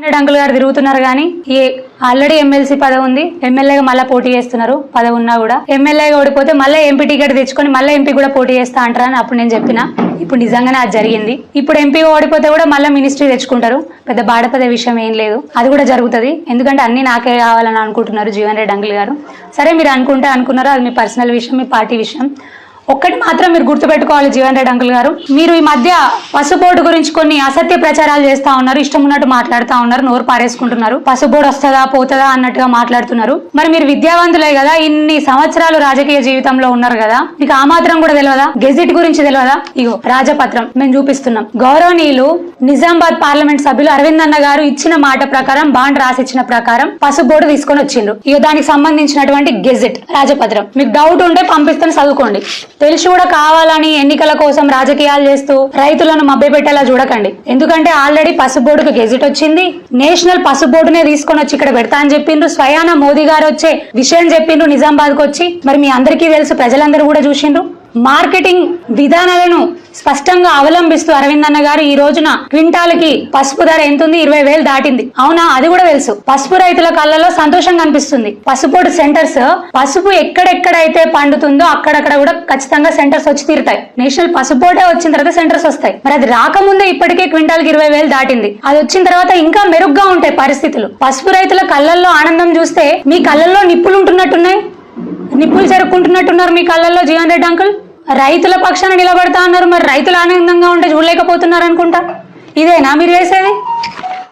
Hundred uncle గారు తిరుగుతున్నారు కానీ ఈ ఆల్రెడీ ఎమ్మెల్సీ పదవి ఉంది. ఎమ్మెల్యేగా మళ్ళీ పోటీ చేస్తున్నారు. పదవి ఉన్నా కూడా. ఎమ్మెల్యేగా ఓడిపోతే మళ్ళీ ఎంపీ టికెట్ తెచ్చుకొని మళ్ళీ ఎంపీ కూడా పోటీ చేస్తా అంటారని అప్పుడు నేను చెప్పిన. ఇప్పుడు నిజంగానే అది జరిగింది. ఇప్పుడు ఎంపీ ఓడిపోతే కూడా మళ్ళీ మినిస్ట్రీ తెచ్చుకుంటారు. పెద్ద బాధపడే విషయం ఏం లేదు. అది కూడా జరుగుతుంది. ఎందుకంటే అన్ని నాకే కావాలని అనుకుంటున్నారు జీవన్ రెడ్డి అంకుల్ గారు. సరే మీరు అనుకుంటే అనుకున్నారు అది మీ పర్సనల్ విషయం మీ పార్టీ విషయం. ఒక్కటి మాత్రం మీరు గుర్తుపెట్టుకోవాలి జీవన్ రెడ్డి అంకుల్ గారు. మీరు ఈ మధ్య పసుబోర్డు గురించి కొన్ని అసత్య ప్రచారాలు చేస్తా ఉన్నారు ఇష్టం ఉన్నట్టు మాట్లాడుతా ఉన్నారు నోరు పారేసుకుంటున్నారు. పసుబోర్డు వస్తుందా పోతుందా అన్నట్టుగా మాట్లాడుతున్నారు. మరి మీరు విద్యావంతులే కదా ఇన్ని సంవత్సరాలు రాజకీయ జీవితంలో ఉన్నారు కదా మీకు ఆ మాత్రం కూడా తెలియదా గెజిట్ గురించి తెలియదా ఇగో రాజపత్రం మేము చూపిస్తున్నాం. గౌరవనీయులు నిజామాబాద్ పార్లమెంట్ సభ్యులు అరవింద్ అన్న గారు ఇచ్చిన మాట ప్రకారం బాండ్ రాసిచ్చిన ప్రకారం పసుబోర్డు తీసుకొని వచ్చిండ్రు. ఇక దానికి సంబంధించినటువంటి గెజిట్ రాజపత్రం. మీకు డౌట్ ఉంటే పంపిస్తాను చదువుకోండి. తెలిసి కూడా కావాలని ఎన్నికల కోసం రాజకీయాలు చేస్తూ రైతులను మభ్యపెట్టేలా చూడకండి. ఎందుకంటే ఆల్రెడీ పసుబోర్డుకు గెజిట్ వచ్చింది. నేషనల్ పసుబోర్డునే తీసుకొని వచ్చి ఇక్కడ పెడతా అని చెప్పిండ్రు. స్వయాన మోదీ గారు వచ్చే విషయం చెప్పిండ్రు నిజామాబాద్కు వచ్చి మరి మీ అందరికీ తెలుసు ప్రజలందరూ కూడా చూసిండ్రు. మార్కెటింగ్ విధానాలను స్పష్టంగా అవలంబిస్తూ అరవింద్ అన్న గారు ఈ రోజున క్వింటాల్కి పసుపు ధర ఎంత ఉంది? ఇరవై వేలు దాటింది. అవునా? అది కూడా తెలుసు. పసుపు రైతుల కళ్ళలో సంతోషం కనిపిస్తుంది పసుపోటు సెంటర్స్ పసుపు ఎక్కడెక్కడైతే పండుతుందో అక్కడక్కడ కూడా ఖచ్చితంగా సెంటర్స్ వచ్చి తీరుతాయి. నేషనల్ పసుపోటే వచ్చిన తర్వాత సెంటర్స్ వస్తాయి. మరి అది రాకముందే ఇప్పటికే క్వింటాల్కి ఇరవై వేలు దాటింది. అది వచ్చిన తర్వాత ఇంకా మెరుగ్గా ఉంటాయి పరిస్థితులు. పసుపు రైతుల కళ్ళల్లో ఆనందం చూస్తే మీ కళ్ళల్లో నిప్పులు ఉంటున్నట్టున్నాయి నిప్పులు చెరుక్కుంటున్నట్టున్నారు మీ కళ్ళల్లో జీవన్ రెడ్డి అంకుల్? రైతుల పక్షాన నిలబడతా అన్నారు మరి రైతులు ఆనందంగా ఉంటే చూడలేకపోతున్నారు అనుకుంటా. ఇదేనా మీరు చేసేది?